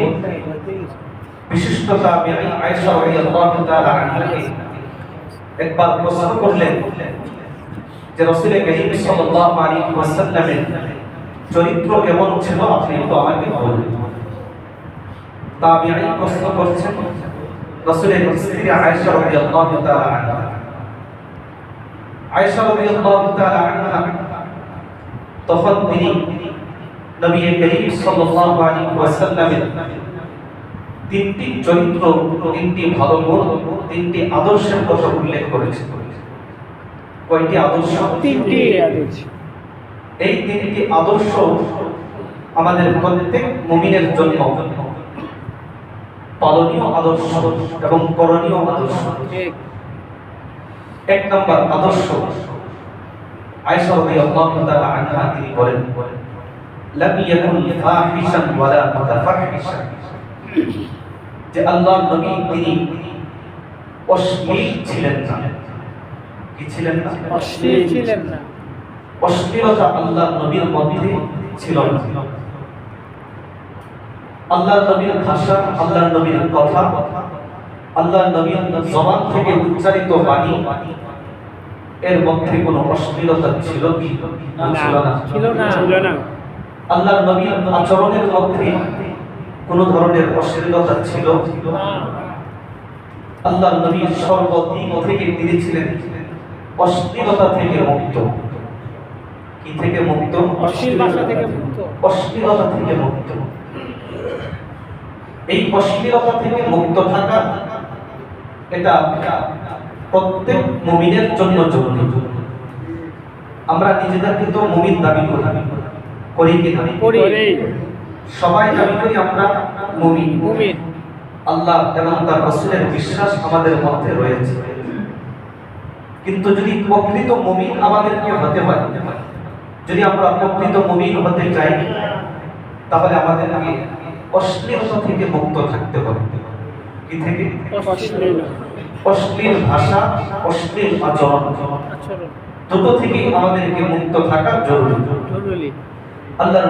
মধ্যে বিশিষ্ট তাবিঈ আয়েশা রাদিয়াল্লাহু তাআলা আনহাকে একবার প্রশ্ন করলেন যে রাসূল করিম সাল্লাল্লাহু আলাইহি ওয়াসাল্লামের চরিত্র কেমন ছিল? আপনি একটু আমাকে বলুন। তাবিঈ প্রশ্ন করছেন রাসূলের স্ত্রী আয়েশা রাদিয়াল্লাহু তাআলা আনহা। আয়েশা রাদিয়াল্লাহু তাআলা আনহা, তখন তিনি নবী করিম সাল্লাল্লাহু আলাইহি ওয়াসাল্লামের তিনটি চরিত্র তিনটি ভালো গুণ তিনটি আদর্শের কথা উল্লেখ করেছে কয়টি আদর্শ? তিনটি আদেশ এই তিনটি আদর্শ আমাদের প্রত্যেক মুমিনের জন্য পালনীয় আদর্শ এবং করণীয় আদর্শ। এক নম্বর আদর্শ আয়েশা রাদিয়াল্লাহু তাআলা আনহা তিনি বলেন লাম ইয়াকুন ফাহিশান ওয়ালা মুতাফাহিশান যে আল্লাহর নবী তিনি অশ্লীল ছিলেন না। কি ছিলেন না? অশ্লীল ছিলেন না। অশ্লীলতা আল্লাহর নবীর মধ্যে ছিল না। আল্লাহর নবীর ভাষা আল্লাহর নবীর কথা আল্লাহর নবীর জবান থেকে উচ্চারিত বাণী এর মধ্যে কোনো অশ্লীলতা ছিল কি? ছিল না। ছিল না। আল্লাহর নবীর আচরণের মধ্যে কোনো ধরনের অশ্লীলতা ছিল? আল্লাহর নবীর সর্বদিক থেকে তিনি ছিলেন অশ্লীলতা থেকে মুক্ত। কি থেকে মুক্ত? অশ্লীল ভাষা থেকে মুক্ত। অশ্লীলতা থেকে মুক্ত। এই অশ্লীলতা থেকে মুক্ত থাকা এটা প্রত্যেক মুমিনের জন্য জরুরি। আমরা নিজেদেরকে তো মুমিন দাবি করি। করি কি করি সবাই দাবি করি আমরা? মুমিন। মুমিন। আল্লাহ এবং তার রাসূলের বিশ্বাস আমাদের মধ্যে রয়েছে। কিন্তু যদি প্রকৃত মুমিন আমাদেরকে হতে হয় যদি আমরা প্রকৃত মুমিন হতে চাই তাহলে আমাদেরকে অশ্লীলতা থেকে মুক্ত থাকতে হবে। কি থেকে? অশ্লীল। অশ্লীল ভাষা অশ্লীল আচরণ। দুটো থেকেই আমাদেরকে মুক্ত থাকা জরুরি। আল্লাহর